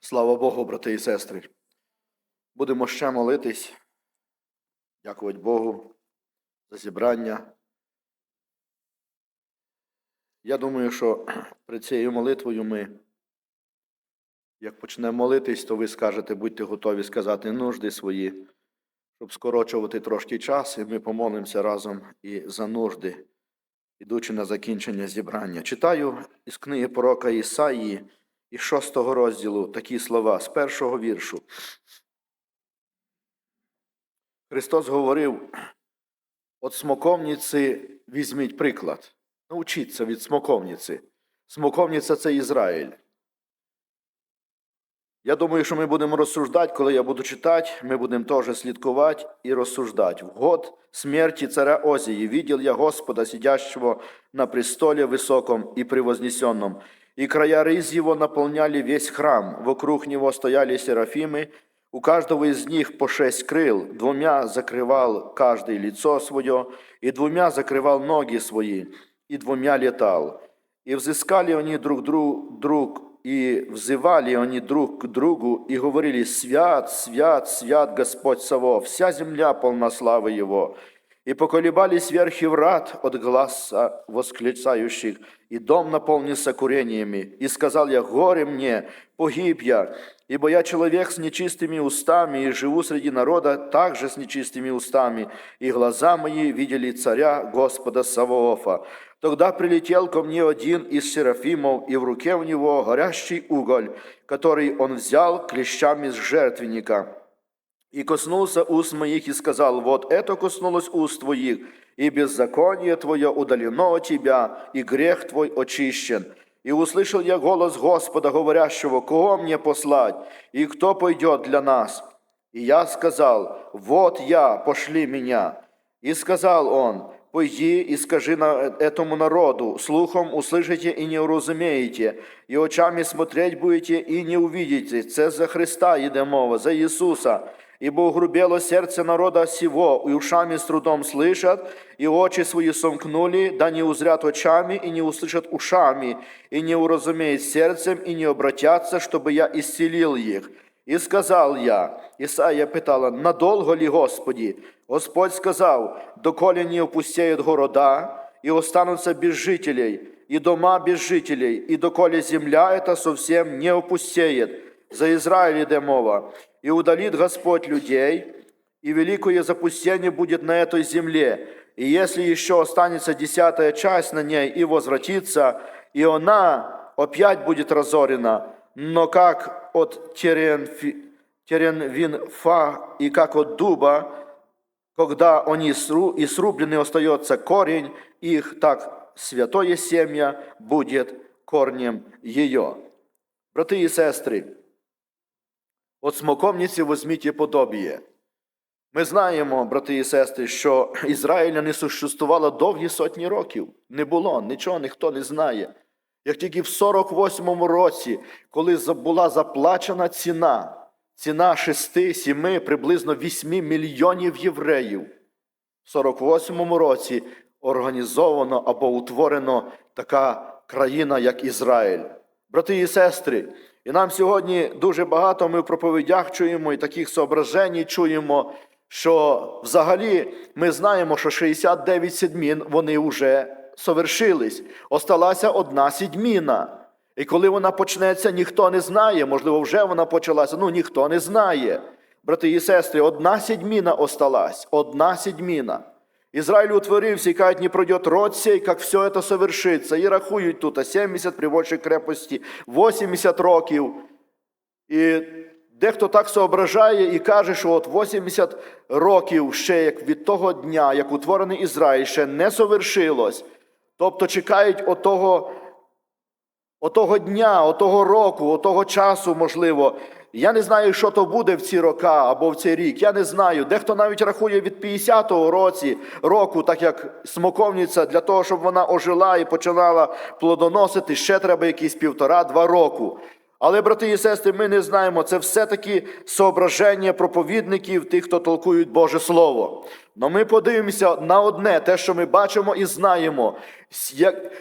Слава Богу, брати і сестри. Будемо ще молитись, дякувати Богу за зібрання. Я думаю, що перед цією молитвою ми, як почнемо молитись, то ви скажете, будьте готові сказати нужди свої, щоб скорочувати трошки час, і ми помолимося разом і за нужди, ідучи на закінчення зібрання. Читаю із книги пророка Ісаїї, із шостого розділу такі слова з першого віршу. Христос говорив, от смоковниці візьміть приклад. Научіться від смоковниці. Смоковниця це Ізраїль. Я думаю, що ми будемо розсуждати, коли я буду читати, ми будемо теж слідкувати і розсуждати. В год смерти царя Озії видел я Господа, сидящего на престоле высоком и превознесенном, и края рыз его наполняли весь храм, вокруг него стояли серафимы, у каждого из них по шесть крыл, двумя закрывал каждый лицо свое, и двумя закрывал ноги свои, и двумя летал. И взыскали они друг друг, друг и взывали они друг к другу, и говорили, «Свят, свят, свят Господь Саво, вся земля полна славы Его». И поколебались верхи врат от гласа восклицающих, и дом наполнился курениями. И сказал я, горе мне, погиб я, ибо я человек с нечистыми устами, и живу среди народа также с нечистыми устами, и глаза мои видели царя Господа Саваофа. Тогда прилетел ко мне один из серафимов, и в руке у него горящий уголь, который он взял клещами с жертвенника. И коснулся уст моих и сказал, вот это коснулось уст твоих, и беззаконие твое удалено от тебя, и грех твой очищен. И услышал я голос Господа, говорящего, кого мне послать, и кто пойдет для нас? И я сказал, вот я, пошли меня. И сказал он, пойди и скажи на этому народу, слухом услышите и не уразумеете, и очами смотреть будете и не увидите. Це за Христа йде мова, за Ісуса. Ибо угрубело сердце народа сего, и ушами с трудом слышат, и очи свои сомкнули, да не узрят очами, и не услышат ушами, и не уразумеют сердцем, и не обратятся, чтобы я исцелил их. И сказал я, Исаия питала, надолго ли, Господи? Господь сказал, доколе не опустеют города, и останутся без жителей, и дома без жителей, и доколе земля эта совсем не опустеет. За Израиль иде мова. И удалит Господь людей, и великое запустение будет на этой земле. И если еще останется десятая часть на ней и возвратится, и она опять будет разорена, но как от Теренфи, Теренвинфа и как от дуба, когда они сру, и срублены остается корень их, так святое семя будет корнем ее. Брати і сестри, от смоковниці возьміть подобіє. Ми знаємо, брати і сестри, що Ізраїля не существувало довгі сотні років. Не було, нічого ніхто не знає. Як тільки в 48-му році, коли була заплачена ціна, ціна 6-7, приблизно 8 мільйонів євреїв, в 48-му році організовано або утворено така країна, як Ізраїль. Брати і сестри, і нам сьогодні дуже багато ми в проповідях чуємо і таких соображень чуємо, що взагалі ми знаємо, що 69 седмін вони вже совершились. Осталася одна сідміна. І коли вона почнеться, ніхто не знає. Можливо, вже вона почалася, ну ніхто не знає. Брати і сестри, одна сідміна осталась, одна сідміна. Израиль утворився, и кажуть, не пройдет род сей, как все это совершится. І рахують тут, а 70 при большій крепості, 80 років. І дехто так соображає і каже, що от 80 років ще як від того дня, як утворений Ізраїль, ще не совершилось. Тобто чекають отого, отого дня, отого року, отого часу, можливо. Я не знаю, що то буде в ці роки або в цей рік. Я не знаю. Дехто навіть рахує від 50-го році, року, так як смоковниця, для того, щоб вона ожила і починала плодоносити, ще треба якісь півтора-два року. Але, брати і сестри, ми не знаємо, це все-таки соображення проповідників, тих, хто толкують Боже Слово. Но ми подивимося на одне, те, що ми бачимо і знаємо. Як...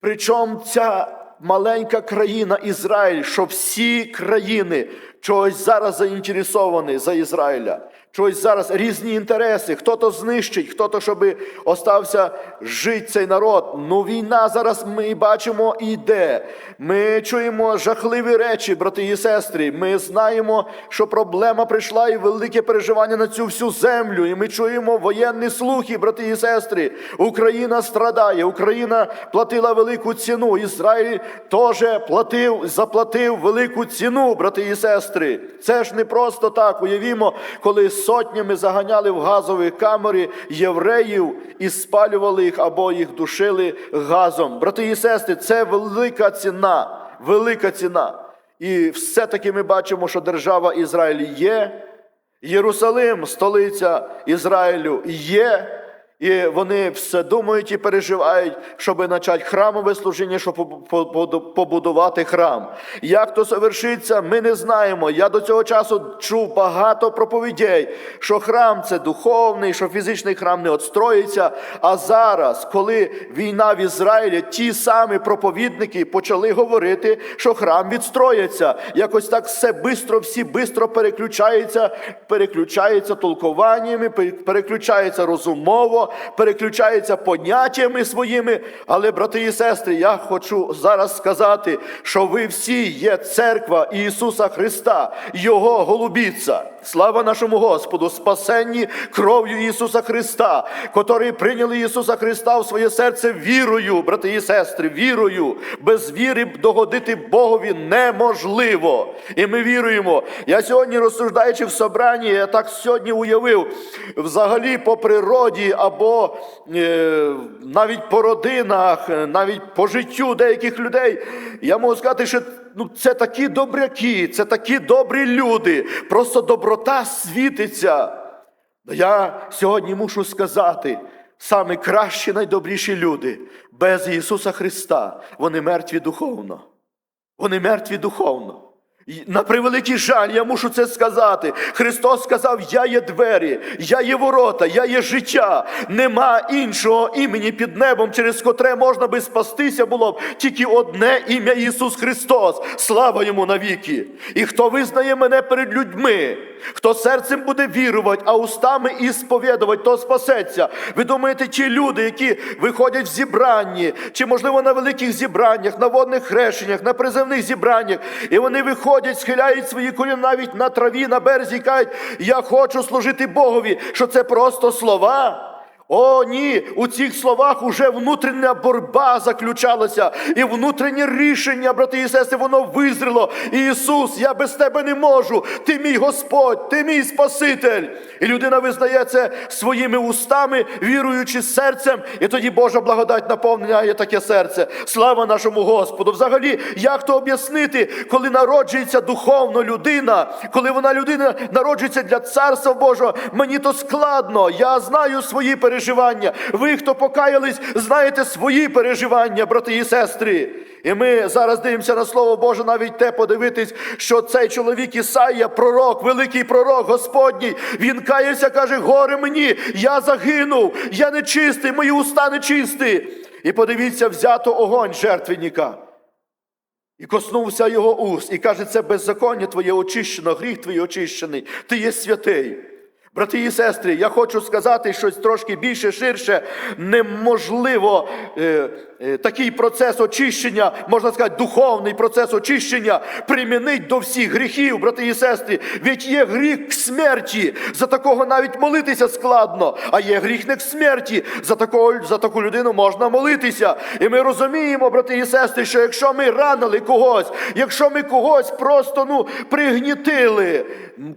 Причому ця маленька країна Ізраїль, що всі країни чогось зараз заінтересовані за Ізраїля. Чогось зараз різні інтереси, хто-то знищить, хто-то, щоб остався жити цей народ. Ну, війна зараз ми бачимо іде. Ми чуємо жахливі речі, брати і сестри. Ми знаємо, що проблема прийшла і велике переживання на цю всю землю. І ми чуємо воєнні слухи, брати і сестри. Україна страдає, Україна платила велику ціну. Ізраїль теж платив, заплатив велику ціну, брати і сестри. Це ж не просто так. Уявімо, коли сотнями заганяли в газові камери євреїв і спалювали їх або їх душили газом. Брати і сестри, це велика ціна, велика ціна. І все-таки ми бачимо, що держава Ізраїль є, Єрусалим, столиця Ізраїлю, є. І вони все думають і переживають, щоб почати храмове служіння, щоб побудувати храм. Як то завершиться, ми не знаємо. Я до цього часу чув багато проповідей, що храм це духовний, що фізичний храм не отстроїться. А зараз, коли війна в Ізраїлі, ті самі проповідники почали говорити, що храм відстроїться. Якось так все бистро, всі бистро переключаються, переключаються толкуваннями, переключаються розумово переключаються поняттями своїми. Але, брати і сестри, я хочу зараз сказати, що ви всі є церква Ісуса Христа, Його голубіця. Слава нашому Господу, спасенні кров'ю Ісуса Христа, котрі прийняли Ісуса Христа в своє серце вірою, брати і сестри, вірою. Без віри догодити Богові неможливо. І ми віруємо. Я сьогодні, розсуждаючи в собранні, я так сьогодні уявив, взагалі по природі або е, навіть по родинах, навіть по життю деяких людей, я можу сказати, що ну, це такі добряки, це такі добрі люди. Просто доброта світиться. Я сьогодні мушу сказати, самі кращі, найдобріші люди без Ісуса Христа, вони мертві духовно. Вони мертві духовно. На превеликий жаль, я мушу це сказати. Христос сказав: Я є двері, я є ворота, я є життя. Нема іншого імені під небом, через котре можна би спастися було б тільки одне ім'я Ісус Христос. Слава йому навіки. І хто визнає мене перед людьми, хто серцем буде вірувати, а устами і сповідувати, то спасеться. Ви думаєте, ті люди, які виходять в зібранні, чи, можливо, на великих зібраннях, на водних хрещеннях, на приземних зібраннях, і вони виходять, схиляють свої коліна навіть на траві, на березі і кажуть, я хочу служити Богові, що це просто слова. О, ні, у цих словах уже внутрішня боротьба заключалася, і внутрішнє рішення, брати і сестри, воно визріло. Ісус, я без тебе не можу. Ти мій Господь, ти мій Спаситель. І людина визнає це своїми устами, віруючи серцем, і тоді Божа благодать наповняє таке серце. Слава нашому Господу! Взагалі, як то об'яснити, коли народжується духовно людина, коли вона людина народжується для царства Божого, мені то складно. Я знаю свої переживання переживання. Ви, хто покаялись, знаєте свої переживання, брати і сестри. І ми зараз дивимося на Слово Боже, навіть те подивитись, що цей чоловік Ісаїя, пророк, великий пророк Господній, він каявся, каже: горе мені, я загинув, я нечистий, мої уста нечисті. І подивіться, взято огонь жертвенника. І коснувся його уст, і каже, це беззаконня твоє очищено, гріх твій очищений, ти є святий. Брати і сестри, я хочу сказати щось трошки більше ширше. Неможливо е, е, такий процес очищення, можна сказати, духовний процес очищення примінить до всіх гріхів, брати і сестри. Ведь є гріх смерті. За такого навіть молитися складно, а є гріх не к смерті. За такого, за таку людину можна молитися. І ми розуміємо, брати і сестри, що якщо ми ранили когось, якщо ми когось просто ну, пригнітили,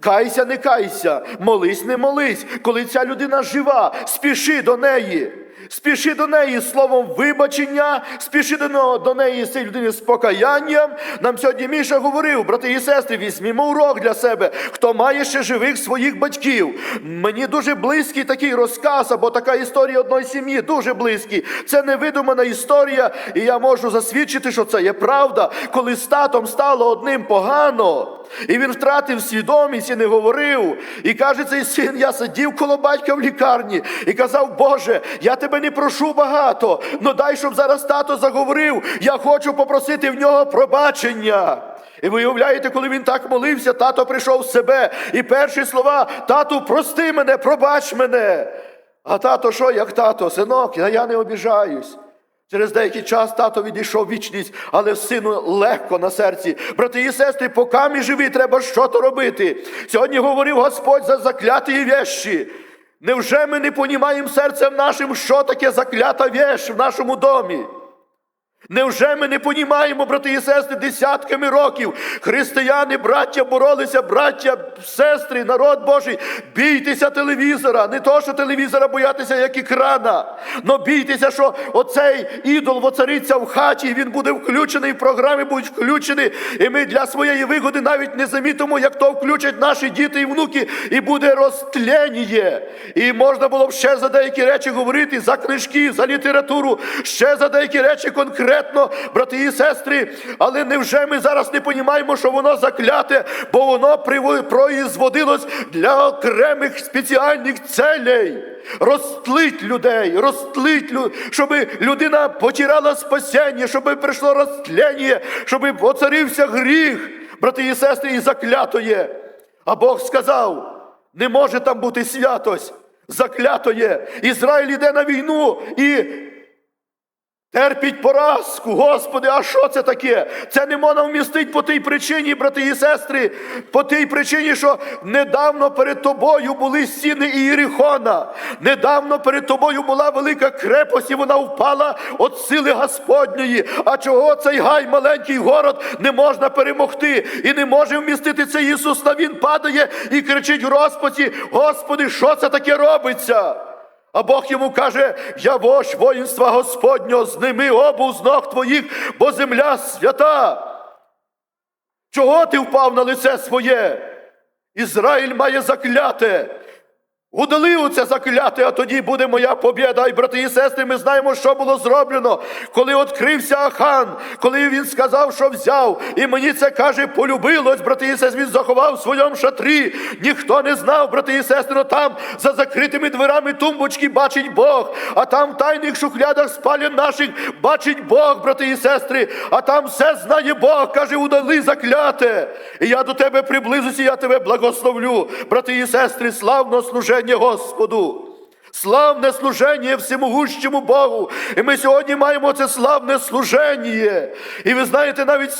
кайся, не кайся, молись не молись, коли ця людина жива, спіши до неї. Спіши до неї словом вибачення, спіши до, неї з цієї людини з покаянням. Нам сьогодні Міша говорив, брати і сестри, візьмімо урок для себе, хто має ще живих своїх батьків. Мені дуже близький такий розказ, або така історія одної сім'ї, дуже близький. Це невидумана історія, і я можу засвідчити, що це є правда. Коли з татом стало одним погано, І він втратив свідомість і не говорив. І каже цей син: я сидів коло батька в лікарні і казав, Боже, я тебе не прошу багато, но дай, щоб зараз тато заговорив. Я хочу попросити в нього пробачення. І ви уявляєте, коли він так молився, тато прийшов в себе. І перші слова: тату, прости мене, пробач мене. А тато що, як тато, синок, я не обіжаюсь. Через деякий час тато відійшов вічність, але сину легко на серці. Брати і сестри, поки ми живі, треба що то робити. Сьогодні говорив Господь за закляті вещі. Невже ми не понімаємо серцем нашим, що таке заклята вещь в нашому домі? Невже ми не понімаємо, брати і сестри, десятками років християни, браття боролися, браття, сестри, народ Божий, бійтеся телевізора, не то, що телевізора боятися, як екрана, но бійтеся, що оцей ідол воцариться в хаті, і він буде включений, програми будуть включені, і ми для своєї вигоди навіть не замітимо, як то включать наші діти і внуки, і буде розтлєніє. І можна було б ще за деякі речі говорити, за книжки, за літературу, ще за деякі речі конкретно, брати і сестри. Але невже ми зараз не розуміємо, що воно закляте, бо воно производилось для окремих спеціальних целей? Розтлить людей, розтлить, щоб людина потірала спасіння, щоб прийшло розтляння, щоб оцарився гріх, брати і сестри, і заклято є. А Бог сказав, не може там бути святость, заклято є. Ізраїль іде на війну і терпіть поразку. Господи, а що це таке? Це не можна вмістити по тій причині, брати і сестри, по тій причині, що недавно перед тобою були стіни Ієрихона. Недавно перед тобою була велика крепость, і вона впала від сили Господньої. А чого цей гай, маленький город, не можна перемогти? І не може вмістити цей Ісус, та він падає і кричить в розпаці: Господи, що це таке робиться? А Бог йому каже: Я вож воїнства Господнього, зними обув з ног твоїх, бо земля свята. Чого ти впав на лице своє? Ізраїль має закляте. Удали оце закляте, а тоді буде моя побєда. І брати і сестри, ми знаємо, що було зроблено, коли відкрився Ахан, коли він сказав, що взяв. І мені це каже, полюбилось, брати і сестри, він заховав в своєму шатрі. Ніхто не знав, брати і сестри, там за закритими дверами тумбочки бачить Бог, а там в тайних шухлядах спален наших бачить Бог, брати і сестри, а там все знає Бог, каже, удали закляте. І я до тебе приблизуся, я тебе благословлю. Брати і сестри, славно служення Господу. Славне служення всемогущому Богу. І ми сьогодні маємо це славне служення. І ви знаєте, навіть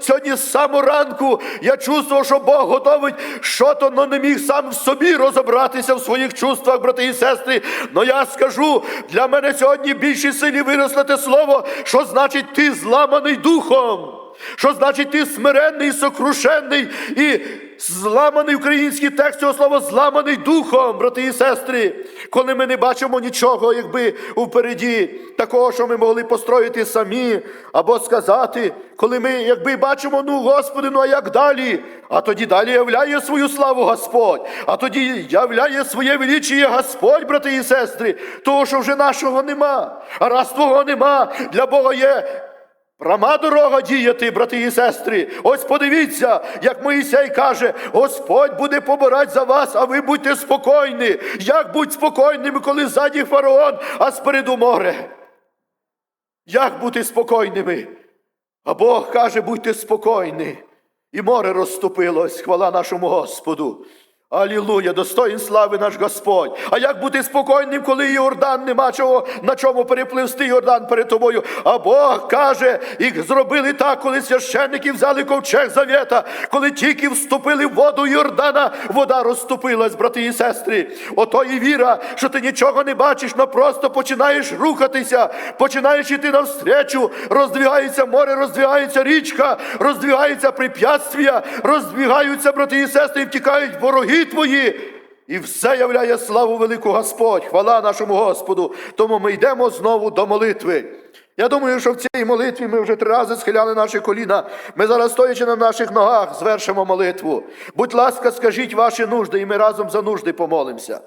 сьогодні, з самого ранку я чувствував, що Бог готовить що то, но не міг сам в собі розібратися в своїх чувствах, брати і сестри. Но я скажу, для мене сьогодні більші силі виросло те слово, що значить ти зламаний духом. Що значить ти смиренний, сокрушений і зламаний український текст цього слова зламаний духом, брати і сестри, коли ми не бачимо нічого, якби впереді, такого, що ми могли построїти самі, або сказати, коли ми якби бачимо, ну Господи, ну а як далі? А тоді далі являє свою славу Господь, а тоді являє своє величіє Господь, брати і сестри, того, що вже нашого нема. А раз твого нема, для Бога є Прама дорога діяти, брати і сестри. Ось подивіться, як Моїсей каже, Господь буде побирати за вас, а ви будьте спокійні. Як будь спокійними, коли ззаді фараон, а спереду море? Як бути спокійними? А Бог каже, будьте спокійні. І море розступилось, хвала нашому Господу. Алілуя, достоїн слави наш Господь. А як бути спокійним, коли Йордан нема чого, на чому перепливсти Йордан перед тобою? А Бог каже, і зробили так, коли священники взяли ковчег завета, коли тільки вступили в воду Йордана, вода розступилась, брати і сестри. Ото і віра, що ти нічого не бачиш, но просто починаєш рухатися, починаєш іти навстречу, роздвигається море, роздвигається річка, роздвигаються препятствия, роздвигаються, брати і сестри, і втікають вороги твої. І все являє славу велику Господь, хвала нашому Господу. Тому ми йдемо знову до молитви. Я думаю, що в цій молитві ми вже три рази схиляли наші коліна. Ми зараз, стоячи на наших ногах, звершимо молитву. Будь ласка, скажіть ваші нужди, і ми разом за нужди помолимося.